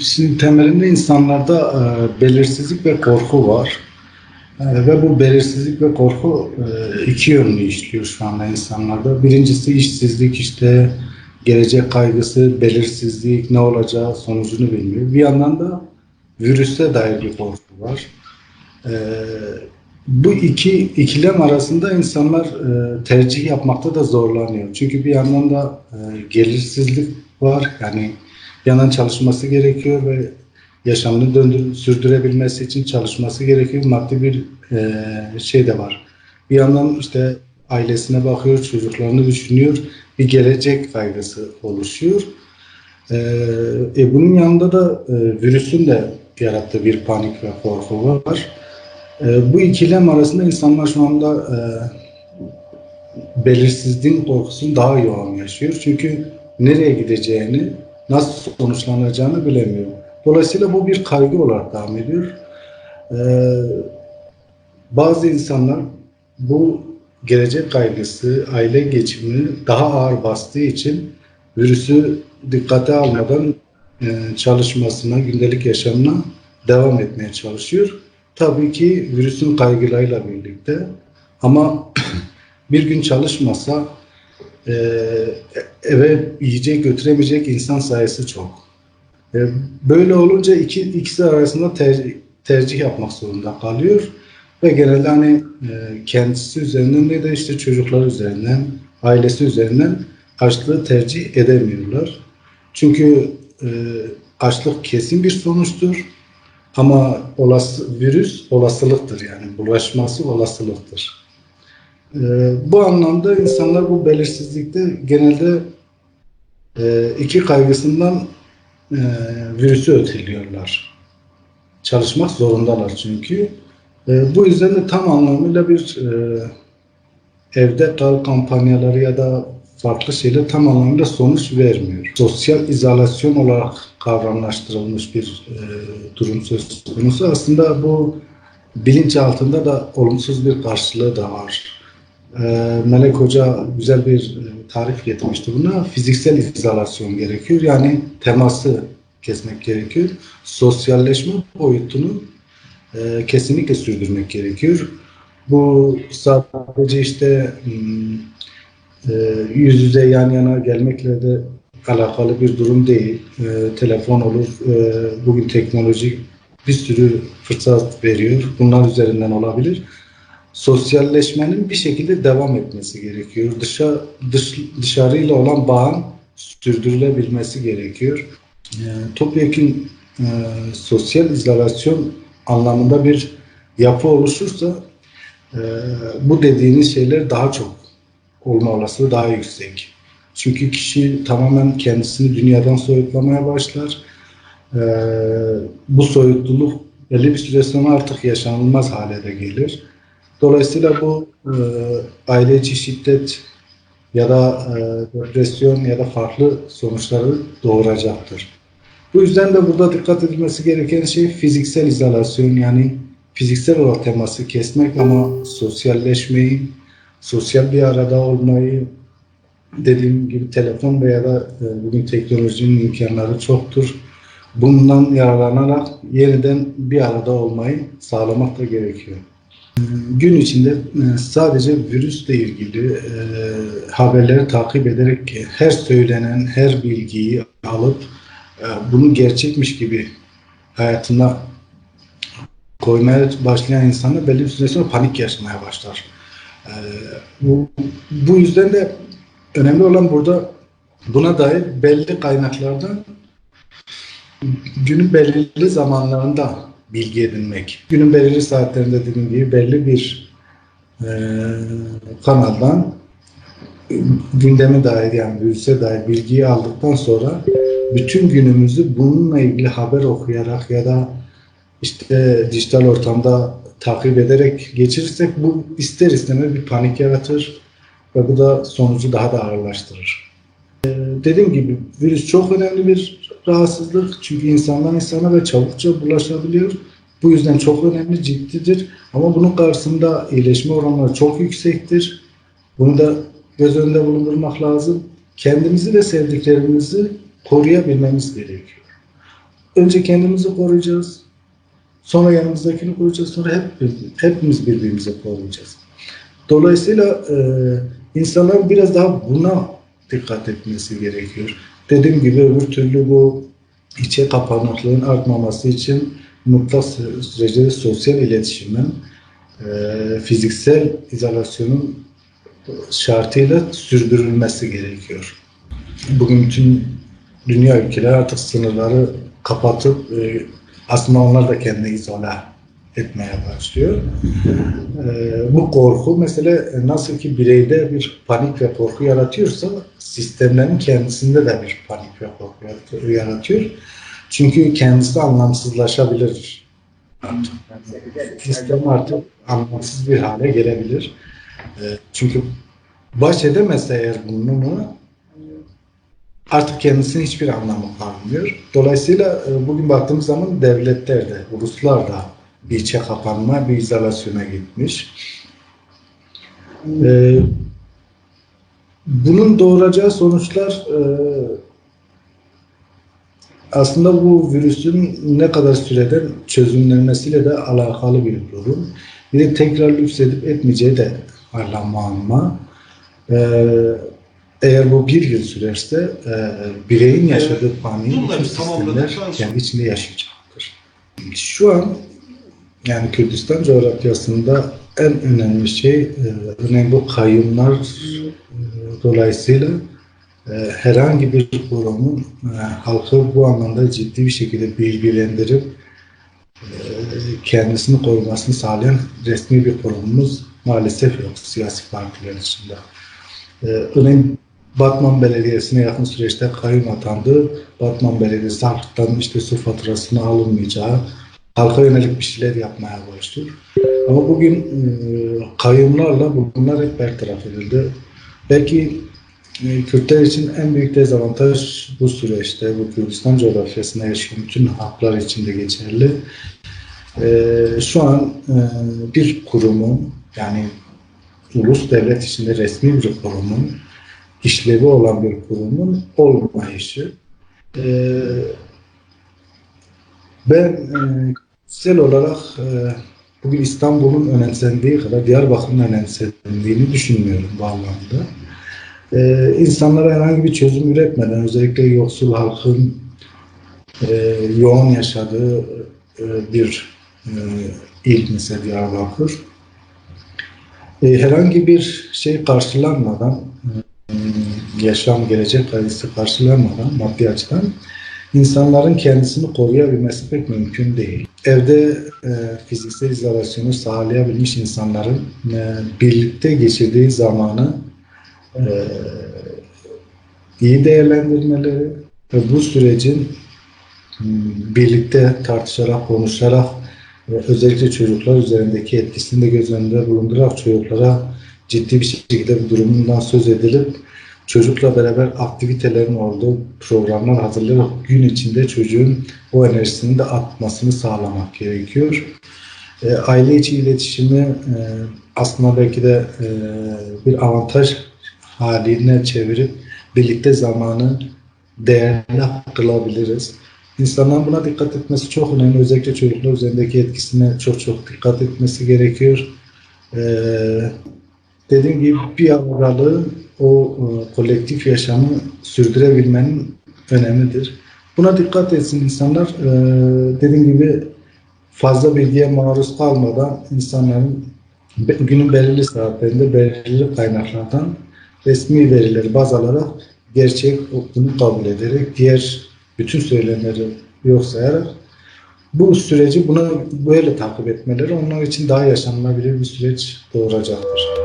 Şimdi temelinde insanlarda e, belirsizlik ve korku var. E, ve bu belirsizlik ve korku e, iki yönlü işliyor şu anda insanlarda. Birincisi işsizlik işte gelecek kaygısı, belirsizlik, ne olacağı sonucunu bilmiyor. Bir yandan da virüse dair bir korku var. Bu iki ikilem arasında insanlar tercih yapmakta da zorlanıyor. Çünkü bir yandan da gelirsizlik var. Yani bir yandan çalışması gerekiyor ve yaşamını döndür, sürdürebilmesi için çalışması gerekiyor. Maddi bir e, şey de var. Bir yandan işte ailesine bakıyor, çocuklarını düşünüyor. Bir gelecek kaygısı oluşuyor. E, e, bunun yanında da e, virüsün de yarattığı bir panik ve korku var. E, bu ikilem arasında insanlar şu anda e, belirsizliğin korkusunu daha yoğun yaşıyor. Çünkü nereye gideceğini, nasıl sonuçlanacağını bilemiyor. Dolayısıyla bu bir kaygı olarak devam ediyor. Ee, bazı insanlar bu gelecek kaygısı, aile geçimini daha ağır bastığı için virüsü dikkate almadan e, çalışmasına, gündelik yaşamına devam etmeye çalışıyor. Tabii ki virüsün kaygılarıyla birlikte ama bir gün çalışmasa e, eve yiyecek götüremeyecek insan sayısı çok. E, böyle olunca iki, ikisi arasında tercih, tercih yapmak zorunda kalıyor ve genelde hani e, kendisi üzerinden de, de işte çocuklar üzerinden, ailesi üzerinden açlığı tercih edemiyorlar. Çünkü e, açlık kesin bir sonuçtur ama olası virüs olasılıktır yani bulaşması olasılıktır. Ee, bu anlamda insanlar bu belirsizlikte genelde e, iki kaygısından e, virüsü öteliyorlar. Çalışmak zorundalar çünkü. E, bu yüzden de tam anlamıyla bir e, evde kal kampanyaları ya da farklı şeyler tam anlamıyla sonuç vermiyor. Sosyal izolasyon olarak kavramlaştırılmış bir e, durum söz konusu. Aslında bu bilinç altında da olumsuz bir karşılığı da var. Ee, Melek Hoca güzel bir e, tarif getirmişti buna. Fiziksel izolasyon gerekiyor. Yani teması kesmek gerekiyor. Sosyalleşme boyutunu e, kesinlikle sürdürmek gerekiyor. Bu sadece işte hmm, e, yüz yüze yan yana gelmekle de alakalı bir durum değil. E, telefon olur. Bugün teknoloji bir sürü fırsat veriyor. Bunlar üzerinden olabilir sosyalleşmenin bir şekilde devam etmesi gerekiyor. Dışa, dış, dışarıyla olan bağın sürdürülebilmesi gerekiyor. E, topyekun e, sosyal izolasyon anlamında bir yapı oluşursa e, bu dediğiniz şeyler daha çok olma olasılığı daha yüksek. Çünkü kişi tamamen kendisini dünyadan soyutlamaya başlar. E, bu soyutluluk belli bir süre sonra artık yaşanılmaz hale de gelir. Dolayısıyla bu e, aile içi şiddet ya da e, depresyon ya da farklı sonuçları doğuracaktır. Bu yüzden de burada dikkat edilmesi gereken şey fiziksel izolasyon yani fiziksel olarak teması kesmek ama sosyalleşmeyi, sosyal bir arada olmayı, dediğim gibi telefon veya da e, bugün teknolojinin imkanları çoktur. Bundan yararlanarak yeniden bir arada olmayı sağlamak da gerekiyor. Gün içinde e, sadece virüsle ilgili e, haberleri takip ederek her söylenen her bilgiyi alıp e, bunu gerçekmiş gibi hayatına koymaya başlayan insanlar belli bir süre sonra panik yaşamaya başlar. E, bu, bu yüzden de önemli olan burada buna dair belli kaynaklardan günün belirli zamanlarında bilgi edinmek. Günün belirli saatlerinde dediğim gibi belli bir e, kanaldan gündeme dair yani virüse dair bilgiyi aldıktan sonra bütün günümüzü bununla ilgili haber okuyarak ya da işte dijital ortamda takip ederek geçirirsek bu ister istemez bir panik yaratır ve bu da sonucu daha da ağırlaştırır. Dediğim gibi virüs çok önemli bir rahatsızlık çünkü insandan insana ve çabukça bulaşabiliyor. Bu yüzden çok önemli, ciddidir. Ama bunun karşısında iyileşme oranları çok yüksektir. Bunu da göz önünde bulundurmak lazım. Kendimizi ve sevdiklerimizi koruyabilmemiz gerekiyor. önce kendimizi koruyacağız. Sonra yanımızdakini koruyacağız. Sonra hep, hepimiz birbirimizi koruyacağız. Dolayısıyla e, insanların biraz daha buna dikkat etmesi gerekiyor. Dediğim gibi öbür türlü bu içe kapanıklığın artmaması için mutlak sürece sosyal iletişimin, e, fiziksel izolasyonun şartıyla sürdürülmesi gerekiyor. Bugün bütün dünya ülkeleri artık sınırları kapatıp e, aslında onlar da kendini izole etmeye başlıyor. E, bu korku mesela nasıl ki bireyde bir panik ve korku yaratıyorsa sistemlerin kendisinde de bir panik ve korku yarat- yaratıyor. Çünkü kendisi anlamsızlaşabilir artık. Sistem artık anlamsız bir hale gelebilir. E, çünkü baş edemezse eğer bununla artık kendisinin hiçbir anlamı kalmıyor. Dolayısıyla e, bugün baktığımız zaman devletler de, uluslar da bir içe kapanma, bir izolasyona gitmiş. E, bunun doğuracağı sonuçlar e, aslında bu virüsün ne kadar süreden çözümlenmesiyle de alakalı bir durum. Bir de tekrar lütfedip etmeyeceği de hala muamma. Ee, eğer bu bir yıl sürerse e, bireyin yaşadığı paniği bunları bütün sistemler kendi içinde yaşayacaktır. Şu an yani Kürdistan coğrafyasında en önemli şey, e, önemli bu kayyumlar e, dolayısıyla e, herhangi bir kurumun e, halkı bu anlamda ciddi bir şekilde bilgilendirip kendisini korumasını sağlayan resmi bir kurumumuz maalesef yok siyasi partiler içinde. E, örneğin Batman Belediyesi'ne yakın süreçte kayyum atandı. Batman Belediyesi halktan işte su faturasını alınmayacağı, halka yönelik bir şeyler yapmaya başlıyor. Ama bugün e, kayyumlarla bunlar hep bertaraf edildi. Belki e, Kürtler için en büyük dezavantaj bu süreçte, bu Kürdistan coğrafyasında yaşayan bütün halklar için de geçerli. Şu an e, bir kurumun, yani ulus devlet içinde resmi bir kurumun, işlevi olan bir kurumun olmayışı. Ben e, kişisel olarak e, bugün İstanbul'un önemsendiği kadar Diyarbakır'ın önemsendiğini düşünmüyorum bu anlamda. İnsanlara herhangi bir çözüm üretmeden özellikle yoksul halkın e, yoğun yaşadığı e, bir e, il mesela Diyarbakır e, herhangi bir şey karşılanmadan e, yaşam gelecek kaygısı karşılanmadan maddi açıdan insanların kendisini koruyabilmesi pek mümkün değil. Evde e, fiziksel izolasyonu sağlayabilmiş insanların e, birlikte geçirdiği zamanı e, iyi değerlendirmeleri ve bu sürecin birlikte tartışarak, konuşarak özellikle çocuklar üzerindeki etkisini de göz önünde bulundurarak çocuklara ciddi bir şekilde bu durumundan söz edilip çocukla beraber aktivitelerin olduğu programlar hazırlayarak gün içinde çocuğun o enerjisini de atmasını sağlamak gerekiyor. E, aile içi iletişimi e, aslında belki de e, bir avantaj haline çevirip birlikte zamanı değerli kılabiliriz. İnsanların buna dikkat etmesi çok önemli. Özellikle çocuklar üzerindeki etkisine çok çok dikkat etmesi gerekiyor. Ee, dediğim gibi bir aralığı o e, kolektif yaşamı sürdürebilmenin önemlidir. Buna dikkat etsin insanlar. Ee, dediğim gibi fazla bilgiye maruz kalmadan insanların günün belirli saatlerinde belirli kaynaklardan resmi verileri baz alarak gerçek olduğunu kabul ederek diğer bütün söylemleri yok sayarak bu süreci buna böyle takip etmeleri onlar için daha yaşanılabilir bir süreç doğuracaktır.